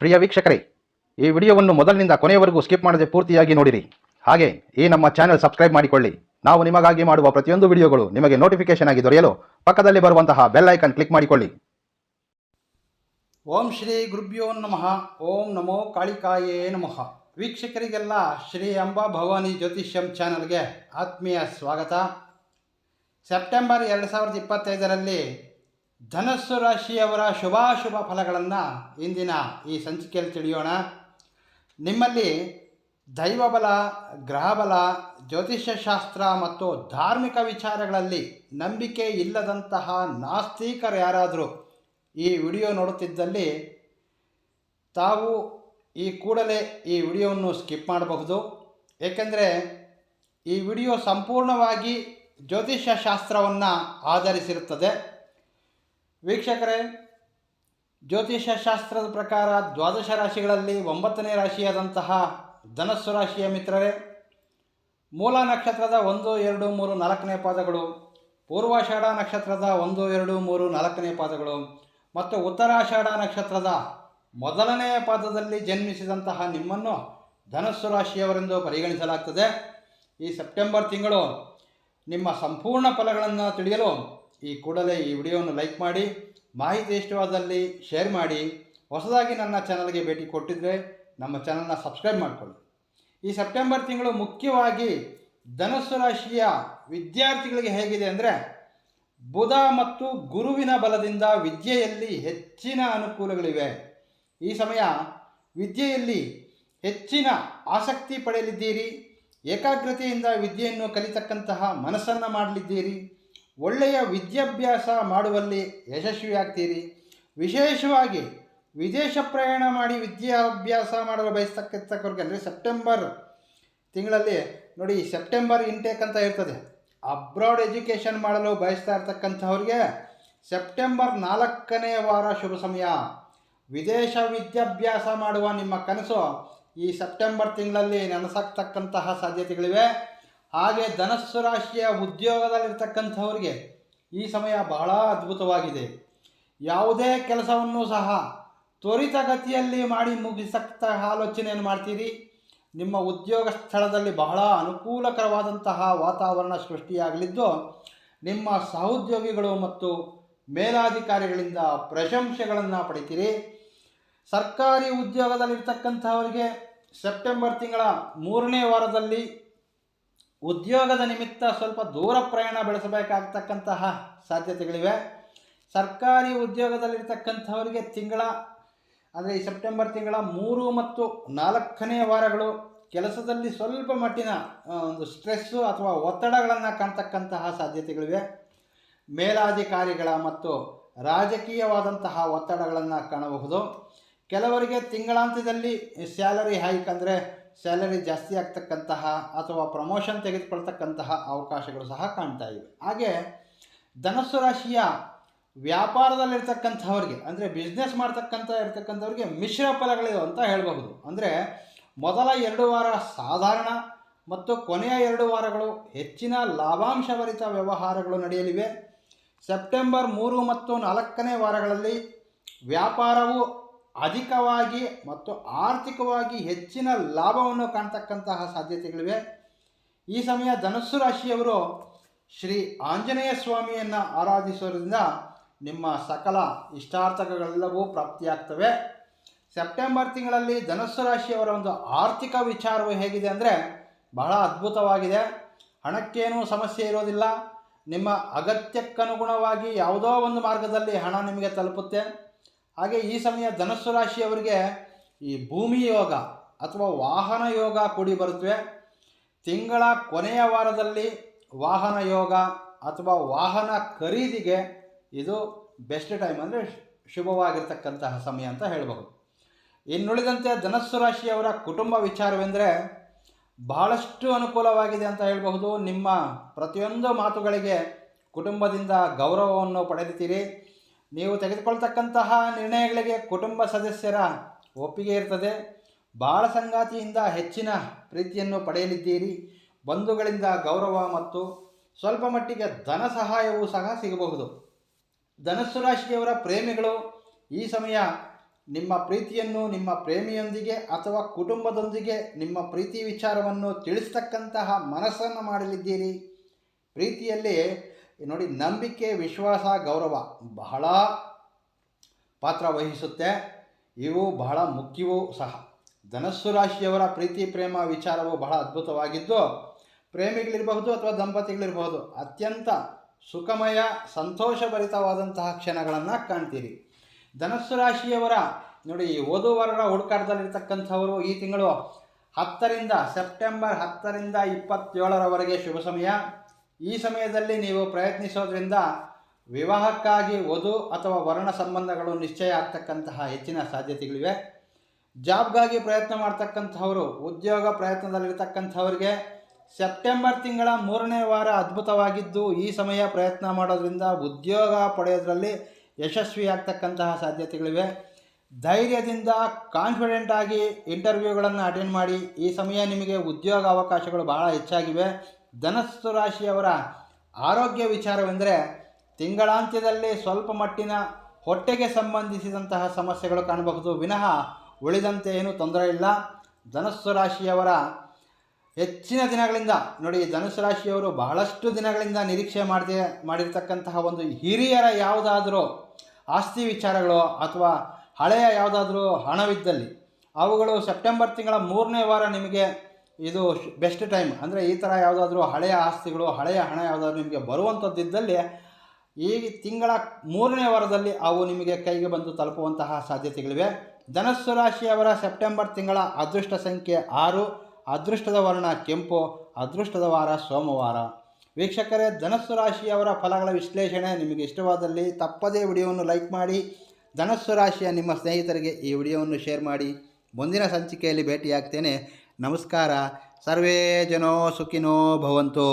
ಪ್ರಿಯ ವೀಕ್ಷಕರೇ, ಈ ವಿಡಿಯೋವನ್ನು ಮೊದಲಿನಿಂದ ಕೊನೆಯವರೆಗೂ ಸ್ಕಿಪ್ ಮಾಡದೆ ಪೂರ್ತಿಯಾಗಿ ನೋಡಿರಿ. ಹಾಗೆ, ಈ ನಮ್ಮ ಚಾನೆಲ್ ಸಬ್ಸ್ಕ್ರೈಬ್ ಮಾಡಿಕೊಳ್ಳಿ. ನಾವು ನಿಮಗಾಗಿ ಮಾಡುವ ಪ್ರತಿಯೊಂದು ವಿಡಿಯೋಗಳು ನಿಮಗೆ ನೋಟಿಫಿಕೇಶನ್ ಆಗಿ ದೊರೆಯಲು ಪಕ್ಕದಲ್ಲಿ ಬರುವಂತಹ ಬೆಲ್ ಐಕನ್ ಕ್ಲಿಕ್ ಮಾಡಿಕೊಳ್ಳಿ. ಓಂ ಶ್ರೀ ಗುರುಭ್ಯೋ ನಮಃ. ಓಂ ನಮೋ ಕಾಳಿಕಾಯೇ ನಮಃ. ವೀಕ್ಷಕರಿಗೆಲ್ಲ ಶ್ರೀ ಅಂಬಾ ಭವಾನಿ ಜ್ಯೋತಿಷ್ಯಂ ಚಾನಲ್ಗೆ ಆತ್ಮೀಯ ಸ್ವಾಗತ. ಸೆಪ್ಟೆಂಬರ್ ಎರಡು ಸಾವಿರದ ಇಪ್ಪತ್ತೈದರಲ್ಲಿ ಧನಸ್ಸು ರಾಶಿಯವರ ಶುಭಾಶುಭ ಫಲಗಳನ್ನು ಇಂದಿನ ಈ ಸಂಚಿಕೆಯಲ್ಲಿ ತಿಳಿಯೋಣ. ನಿಮ್ಮಲ್ಲಿ ದೈವಬಲ, ಗ್ರಹಬಲ, ಜ್ಯೋತಿಷ್ಯಶಾಸ್ತ್ರ ಮತ್ತು ಧಾರ್ಮಿಕ ವಿಚಾರಗಳಲ್ಲಿ ನಂಬಿಕೆ ಇಲ್ಲದಂತಹ ನಾಸ್ತಿಕರು ಯಾರಾದರೂ ಈ ವಿಡಿಯೋ ನೋಡುತ್ತಿದ್ದಲ್ಲಿ ತಾವು ಈ ಕೂಡಲೇ ಈ ವಿಡಿಯೋವನ್ನು ಸ್ಕಿಪ್ ಮಾಡಬಹುದು. ಏಕೆಂದರೆ ಈ ವಿಡಿಯೋ ಸಂಪೂರ್ಣವಾಗಿ ಜ್ಯೋತಿಷ್ಯಶಾಸ್ತ್ರವನ್ನು ಆಧರಿಸಿರುತ್ತದೆ. ವೀಕ್ಷಕರೇ ಜ್ಯೋತಿಷ್ಯ ಶಾಸ್ತ್ರದ ಪ್ರಕಾರ ದ್ವಾದಶ ರಾಶಿಗಳಲ್ಲಿ ಒಂಬತ್ತನೇ ರಾಶಿಯಾದಂತಹ ಧನಸ್ಸು ರಾಶಿಯ ಮಿತ್ರರೇ, ಮೂಲ ನಕ್ಷತ್ರದ ಒಂದು, ಎರಡು, ಮೂರು, ನಾಲ್ಕನೇ ಪಾದಗಳು, ಪೂರ್ವಾಷಾಢ ನಕ್ಷತ್ರದ ಒಂದು, ಎರಡು, ಮೂರು, ನಾಲ್ಕನೇ ಪಾದಗಳು ಮತ್ತು ಉತ್ತರಾಷಾಢ ನಕ್ಷತ್ರದ ಮೊದಲನೆಯ ಪಾದದಲ್ಲಿ ಜನ್ಮಿಸಿದಂತಹ ನಿಮ್ಮನ್ನು ಧನಸ್ಸು ರಾಶಿಯವರೆಂದು ಪರಿಗಣಿಸಲಾಗ್ತದೆ. ಈ ಸೆಪ್ಟೆಂಬರ್ ತಿಂಗಳು ನಿಮ್ಮ ಸಂಪೂರ್ಣ ಫಲಗಳನ್ನು ತಿಳಿಯಲು ಈ ಕೂಡಲೇ ಈ ವಿಡಿಯೋವನ್ನು ಲೈಕ್ ಮಾಡಿ, ಮಾಹಿತಿ ಇಷ್ಟವಾದಲ್ಲಿ ಶೇರ್ ಮಾಡಿ, ಹೊಸದಾಗಿ ನನ್ನ ಚಾನಲ್ಗೆ ಭೇಟಿ ಕೊಟ್ಟಿದ್ದರೆ ನಮ್ಮ ಚಾನಲ್ನ ಸಬ್ಸ್ಕ್ರೈಬ್ ಮಾಡಿಕೊಳ್ಳಿ. ಈ ಸೆಪ್ಟೆಂಬರ್ ತಿಂಗಳು ಮುಖ್ಯವಾಗಿ ಧನಸ್ಸು ರಾಶಿಯ ವಿದ್ಯಾರ್ಥಿಗಳಿಗೆ ಹೇಗಿದೆ ಅಂದರೆ, ಬುಧ ಮತ್ತು ಗುರುವಿನ ಬಲದಿಂದ ವಿದ್ಯೆಯಲ್ಲಿ ಹೆಚ್ಚಿನ ಅನುಕೂಲಗಳಿವೆ. ಈ ಸಮಯ ವಿದ್ಯೆಯಲ್ಲಿ ಹೆಚ್ಚಿನ ಆಸಕ್ತಿ ಪಡೆಯಲಿದ್ದೀರಿ, ಏಕಾಗ್ರತೆಯಿಂದ ವಿದ್ಯೆಯನ್ನು ಕಲಿತಕ್ಕಂತಹ ಮನಸ್ಸನ್ನು ಮಾಡಲಿದ್ದೀರಿ ಒಳ್ಳೆಯ ವಿದ್ಯಾಭ್ಯಾಸ ಮಾಡುವಲ್ಲಿ ಯಶಸ್ವಿಯಾಗ್ತೀರಿ. ವಿಶೇಷವಾಗಿ ವಿದೇಶ ಪ್ರಯಾಣ ಮಾಡಿ ವಿದ್ಯಾಭ್ಯಾಸ ಮಾಡಲು ಬಯಸ್ತಕ್ಕಂಥವ್ರಿಗೆ ಅಂದರೆ ಸೆಪ್ಟೆಂಬರ್ ತಿಂಗಳಲ್ಲಿ ನೋಡಿ ಸೆಪ್ಟೆಂಬರ್ ಇಂಟೇಕ್ ಅಂತ ಇರ್ತದೆ. ಅಬ್ರಾಡ್ ಎಜುಕೇಷನ್ ಮಾಡಲು ಬಯಸ್ತಾ ಇರ್ತಕ್ಕಂಥವ್ರಿಗೆ ಸೆಪ್ಟೆಂಬರ್ ನಾಲ್ಕನೇ ವಾರ ಶುಭ ಸಮಯ. ವಿದೇಶ ವಿದ್ಯಾಭ್ಯಾಸ ಮಾಡುವ ನಿಮ್ಮ ಕನಸು ಈ ಸೆಪ್ಟೆಂಬರ್ ತಿಂಗಳಲ್ಲಿ ನನಸಾಗ್ತಕ್ಕಂತಹ ಸಾಧ್ಯತೆಗಳಿವೆ. ಹಾಗೆ ಧನಸ್ಸು ರಾಶಿಯ ಉದ್ಯೋಗದಲ್ಲಿರ್ತಕ್ಕಂಥವ್ರಿಗೆ ಈ ಸಮಯ ಬಹಳ ಅದ್ಭುತವಾಗಿದೆ. ಯಾವುದೇ ಕೆಲಸವನ್ನು ಸಹ ತ್ವರಿತಗತಿಯಲ್ಲಿ ಮಾಡಿ ಮುಗಿಸಕ್ತ ಆಲೋಚನೆಯನ್ನು ಮಾಡ್ತೀರಿ. ನಿಮ್ಮ ಉದ್ಯೋಗ ಸ್ಥಳದಲ್ಲಿ ಬಹಳ ಅನುಕೂಲಕರವಾದಂತಹ ವಾತಾವರಣ ಸೃಷ್ಟಿಯಾಗಲಿದ್ದು, ನಿಮ್ಮ ಸಹೋದ್ಯೋಗಿಗಳು ಮತ್ತು ಮೇಲಾಧಿಕಾರಿಗಳಿಂದ ಪ್ರಶಂಸೆಗಳನ್ನು ಪಡಿತೀರಿ. ಸರ್ಕಾರಿ ಉದ್ಯೋಗದಲ್ಲಿರ್ತಕ್ಕಂಥವರಿಗೆ ಸೆಪ್ಟೆಂಬರ್ ತಿಂಗಳ ಮೂರನೇ ವಾರದಲ್ಲಿ ಉದ್ಯೋಗದ ನಿಮಿತ್ತ ಸ್ವಲ್ಪ ದೂರ ಪ್ರಯಾಣ ಬೆಳೆಸಬೇಕಾಗ್ತಕ್ಕಂತಹ ಸಾಧ್ಯತೆಗಳಿವೆ. ಸರ್ಕಾರಿ ಉದ್ಯೋಗದಲ್ಲಿರ್ತಕ್ಕಂಥವರಿಗೆ ತಿಂಗಳ, ಅಂದರೆ ಈ ಸೆಪ್ಟೆಂಬರ್ ತಿಂಗಳ ಮೂರು ಮತ್ತು ನಾಲ್ಕನೇ ವಾರಗಳು ಕೆಲಸದಲ್ಲಿ ಸ್ವಲ್ಪ ಮಟ್ಟಿನ ಒಂದು ಸ್ಟ್ರೆಸ್ಸು ಅಥವಾ ಒತ್ತಡಗಳನ್ನು ಕಾಣ್ತಕ್ಕಂತಹ ಸಾಧ್ಯತೆಗಳಿವೆ. ಮೇಲಾಧಿಕಾರಿಗಳ ಮತ್ತು ರಾಜಕೀಯವಾದಂತಹ ಒತ್ತಡಗಳನ್ನು ಕಾಣಬಹುದು. ಕೆಲವರಿಗೆ ತಿಂಗಳಾಂತ್ಯದಲ್ಲಿ ಸ್ಯಾಲರಿ ಹೈಕ್ ಅಂದರೆ ಸ್ಯಾಲರಿ ಜಾಸ್ತಿ ಆಗ್ತಕ್ಕಂತಹ ಅಥವಾ ಪ್ರಮೋಷನ್ ತೆಗೆದುಕೊಳ್ತಕ್ಕಂತಹ ಅವಕಾಶಗಳು ಸಹ ಕಾಣ್ತಾ ಇವೆ. ಹಾಗೆ ಧನಸ್ಸು ರಾಶಿಯ ವ್ಯಾಪಾರದಲ್ಲಿರ್ತಕ್ಕಂಥವ್ರಿಗೆ, ಅಂದರೆ ಬಿಸ್ನೆಸ್ ಮಾಡ್ತಕ್ಕಂಥ ಇರ್ತಕ್ಕಂಥವ್ರಿಗೆ ಮಿಶ್ರ ಫಲಗಳಿವೆ ಅಂತ ಹೇಳಬಹುದು. ಅಂದರೆ ಮೊದಲ ಎರಡು ವಾರ ಸಾಧಾರಣ ಮತ್ತು ಕೊನೆಯ ಎರಡು ವಾರಗಳು ಹೆಚ್ಚಿನ ಲಾಭಾಂಶಭರಿತ ವ್ಯವಹಾರಗಳು ನಡೆಯಲಿವೆ. ಸೆಪ್ಟೆಂಬರ್ ಮೂರು ಮತ್ತು ನಾಲ್ಕನೇ ವಾರಗಳಲ್ಲಿ ವ್ಯಾಪಾರವು ಅಧಿಕವಾಗಿ ಮತ್ತು ಆರ್ಥಿಕವಾಗಿ ಹೆಚ್ಚಿನ ಲಾಭವನ್ನು ಕಾಣ್ತಕ್ಕಂತಹ ಸಾಧ್ಯತೆಗಳಿವೆ. ಈ ಸಮಯ ಧನಸ್ಸು ರಾಶಿಯವರು ಶ್ರೀ ಆಂಜನೇಯ ಸ್ವಾಮಿಯನ್ನು ಆರಾಧಿಸೋದ್ರಿಂದ ನಿಮ್ಮ ಸಕಲ ಇಷ್ಟಾರ್ಥಗಳೆಲ್ಲವೂ ಪ್ರಾಪ್ತಿಯಾಗ್ತವೆ. ಸೆಪ್ಟೆಂಬರ್ ತಿಂಗಳಲ್ಲಿ ಧನಸ್ಸು ರಾಶಿಯವರ ಒಂದು ಆರ್ಥಿಕ ವಿಚಾರವು ಹೇಗಿದೆ ಅಂದರೆ ಬಹಳ ಅದ್ಭುತವಾಗಿದೆ. ಹಣಕ್ಕೇನೂ ಸಮಸ್ಯೆ ಇರೋದಿಲ್ಲ. ನಿಮ್ಮ ಅಗತ್ಯಕ್ಕನುಗುಣವಾಗಿ ಯಾವುದೋ ಒಂದು ಮಾರ್ಗದಲ್ಲಿ ಹಣ ನಿಮಗೆ ತಲುಪುತ್ತೆ. ಹಾಗೆ ಈ ಸಮಯ ಧನಸ್ಸು ರಾಶಿಯವರಿಗೆ ಈ ಭೂಮಿ ಯೋಗ ಅಥವಾ ವಾಹನ ಯೋಗ ಕೂಡಿ ಬರುತ್ತವೆ. ತಿಂಗಳ ಕೊನೆಯ ವಾರದಲ್ಲಿ ವಾಹನ ಯೋಗ ಅಥವಾ ವಾಹನ ಖರೀದಿಗೆ ಇದು ಬೆಸ್ಟ್ ಟೈಮ್ ಅಂದರೆ ಶುಭವಾಗಿರ್ತಕ್ಕಂತಹ ಸಮಯ ಅಂತ ಹೇಳಬಹುದು. ಇನ್ನುಳಿದಂತೆ ಧನಸ್ಸು ರಾಶಿಯವರ ಕುಟುಂಬ ವಿಚಾರವೆಂದರೆ ಬಹಳಷ್ಟು ಅನುಕೂಲವಾಗಿದೆ ಅಂತ ಹೇಳಬಹುದು. ನಿಮ್ಮ ಪ್ರತಿಯೊಂದು ಮಾತುಗಳಿಗೆ ಕುಟುಂಬದಿಂದ ಗೌರವವನ್ನು ಪಡೆದುತ್ತೀರಿ ನೀವು ತೆಗೆದುಕೊಳ್ತಕ್ಕಂತಹ ನಿರ್ಣಯಗಳಿಗೆ ಕುಟುಂಬ ಸದಸ್ಯರ ಒಪ್ಪಿಗೆ ಇರ್ತದೆ. ಬಾಳ ಸಂಗಾತಿಯಿಂದ ಹೆಚ್ಚಿನ ಪ್ರೀತಿಯನ್ನು ಪಡೆಯಲಿದ್ದೀರಿ. ಬಂಧುಗಳಿಂದ ಗೌರವ ಮತ್ತು ಸ್ವಲ್ಪ ಮಟ್ಟಿಗೆ ಧನ ಸಹಾಯವೂ ಸಹ ಸಿಗಬಹುದು. ಧನಸ್ಸು ರಾಶಿಯವರ ಪ್ರೇಮಿಗಳು, ಈ ಸಮಯ ನಿಮ್ಮ ಪ್ರೀತಿಯನ್ನು ನಿಮ್ಮ ಪ್ರೇಮಿಯೊಂದಿಗೆ ಅಥವಾ ಕುಟುಂಬದೊಂದಿಗೆ ನಿಮ್ಮ ಪ್ರೀತಿ ವಿಚಾರವನ್ನು ತಿಳಿಸ್ತಕ್ಕಂತಹ ಮನಸ್ಸನ್ನು ಮಾಡಲಿದ್ದೀರಿ. ಪ್ರೀತಿಯಲ್ಲಿ ನೋಡಿ ನಂಬಿಕೆ, ವಿಶ್ವಾಸ, ಗೌರವ ಬಹಳ ಪಾತ್ರ ವಹಿಸುತ್ತೆ. ಇವು ಬಹಳ ಮುಖ್ಯವೂ ಸಹ. ಧನಸ್ಸು ರಾಶಿಯವರ ಪ್ರೀತಿ, ಪ್ರೇಮ, ವಿಚಾರವು ಬಹಳ ಅದ್ಭುತವಾಗಿದ್ದು ಪ್ರೇಮಿಗಳಿರಬಹುದು ಅಥವಾ ದಂಪತಿಗಳಿರಬಹುದು, ಅತ್ಯಂತ ಸುಖಮಯ, ಸಂತೋಷಭರಿತವಾದಂತಹ ಕ್ಷಣಗಳನ್ನು ಕಾಣ್ತೀರಿ. ಧನಸ್ಸು ರಾಶಿಯವರ ನೋಡಿ ಓದುವರರ ಹುಡುಕಾಟದಲ್ಲಿರ್ತಕ್ಕಂಥವರು ಈ ತಿಂಗಳು ಹತ್ತರಿಂದ, ಸೆಪ್ಟೆಂಬರ್ ಹತ್ತರಿಂದ ಇಪ್ಪತ್ತೇಳರವರೆಗೆ ಶುಭ ಸಮಯ. ಈ ಸಮಯದಲ್ಲಿ ನೀವು ಪ್ರಯತ್ನಿಸೋದ್ರಿಂದ ವಿವಾಹಕ್ಕಾಗಿ ವಧು ಅಥವಾ ವರ್ಣ ಸಂಬಂಧಗಳು ನಿಶ್ಚಯ ಆಗ್ತಕ್ಕಂತಹ ಹೆಚ್ಚಿನ ಸಾಧ್ಯತೆಗಳಿವೆ. ಜಾಬ್ಗಾಗಿ ಪ್ರಯತ್ನ ಮಾಡ್ತಕ್ಕಂಥವರು, ಉದ್ಯೋಗ ಪ್ರಯತ್ನದಲ್ಲಿರ್ತಕ್ಕಂಥವ್ರಿಗೆ ಸೆಪ್ಟೆಂಬರ್ ತಿಂಗಳ ಮೂರನೇ ವಾರ ಅದ್ಭುತವಾಗಿದ್ದು, ಈ ಸಮಯ ಪ್ರಯತ್ನ ಮಾಡೋದ್ರಿಂದ ಉದ್ಯೋಗ ಪಡೆಯೋದ್ರಲ್ಲಿ ಯಶಸ್ವಿಯಾಗ್ತಕ್ಕಂತಹ ಸಾಧ್ಯತೆಗಳಿವೆ. ಧೈರ್ಯದಿಂದ ಕಾನ್ಫಿಡೆಂಟ್ ಆಗಿ ಇಂಟರ್ವ್ಯೂಗಳನ್ನು ಅಟೆಂಡ್ ಮಾಡಿ, ಈ ಸಮಯ ನಿಮಗೆ ಉದ್ಯೋಗ ಅವಕಾಶಗಳು ಬಹಳ ಹೆಚ್ಚಾಗಿವೆ. ಧನಸ್ಸು ರಾಶಿಯವರ ಆರೋಗ್ಯ ವಿಚಾರವೆಂದರೆ ತಿಂಗಳಾಂತ್ಯದಲ್ಲಿ ಸ್ವಲ್ಪ ಮಟ್ಟಿನ ಹೊಟ್ಟೆಗೆ ಸಂಬಂಧಿಸಿದಂತಹ ಸಮಸ್ಯೆಗಳು ಕಾಣಬಹುದು. ವಿನಃ ಉಳಿದಂತೆ ಏನೂ ತೊಂದರೆ ಇಲ್ಲ. ಧನಸ್ಸು ರಾಶಿಯವರ ಹೆಚ್ಚಿನ ದಿನಗಳಿಂದ ನೋಡಿ ಧನುಸು ರಾಶಿಯವರು ಬಹಳಷ್ಟು ದಿನಗಳಿಂದ ನಿರೀಕ್ಷೆ ಮಾಡದೆ, ಮಾಡಿರ್ತಕ್ಕಂತಹ ಒಂದು ಹಿರಿಯರ ಯಾವುದಾದರೂ ಆಸ್ತಿ ವಿಚಾರಗಳು ಅಥವಾ ಹಳೆಯ ಯಾವುದಾದರೂ ಹಣವಿದ್ದಲ್ಲಿ ಅವುಗಳು ಸೆಪ್ಟೆಂಬರ್ ತಿಂಗಳ ಮೂರನೇ ವಾರ ನಿಮಗೆ ಇದು ಬೆಸ್ಟ್ ಟೈಮ್ ಅಂದರೆ ಈ ಥರ ಯಾವುದಾದ್ರೂ ಹಳೆಯ ಆಸ್ತಿಗಳು, ಹಳೆಯ ಹಣ ಯಾವುದಾದ್ರೂ ನಿಮಗೆ ಬರುವಂಥದ್ದಿದ್ದಲ್ಲಿ ಈ ತಿಂಗಳ ಮೂರನೇ ವಾರದಲ್ಲಿ ಅವು ನಿಮಗೆ ಕೈಗೆ ಬಂದು ತಲುಪುವಂತಹ ಸಾಧ್ಯತೆಗಳಿವೆ. ಧನಸ್ಸು ರಾಶಿಯವರ ಸೆಪ್ಟೆಂಬರ್ ತಿಂಗಳ ಅದೃಷ್ಟ ಸಂಖ್ಯೆ ಆರು, ಅದೃಷ್ಟದ ವರ್ಣ ಕೆಂಪು, ಅದೃಷ್ಟದ ವಾರ ಸೋಮವಾರ. ವೀಕ್ಷಕರೇ, ಧನಸ್ಸು ರಾಶಿಯವರ ಫಲಗಳ ವಿಶ್ಲೇಷಣೆ ನಿಮಗೆ ಇಷ್ಟವಾದಲ್ಲಿ ತಪ್ಪದೇ ವಿಡಿಯೋವನ್ನು ಲೈಕ್ ಮಾಡಿ, ಧನಸ್ಸು ರಾಶಿಯ ನಿಮ್ಮ ಸ್ನೇಹಿತರಿಗೆ ಈ ವಿಡಿಯೋವನ್ನು ಶೇರ್ ಮಾಡಿ. ಮುಂದಿನ ಸಂಚಿಕೆಯಲ್ಲಿ ಭೇಟಿಯಾಗ್ತೇನೆ. ನಮಸ್ಕಾರ ಸರ್ವೇ ಜನೋ ಸುಖಿನೋ ಭವಂತು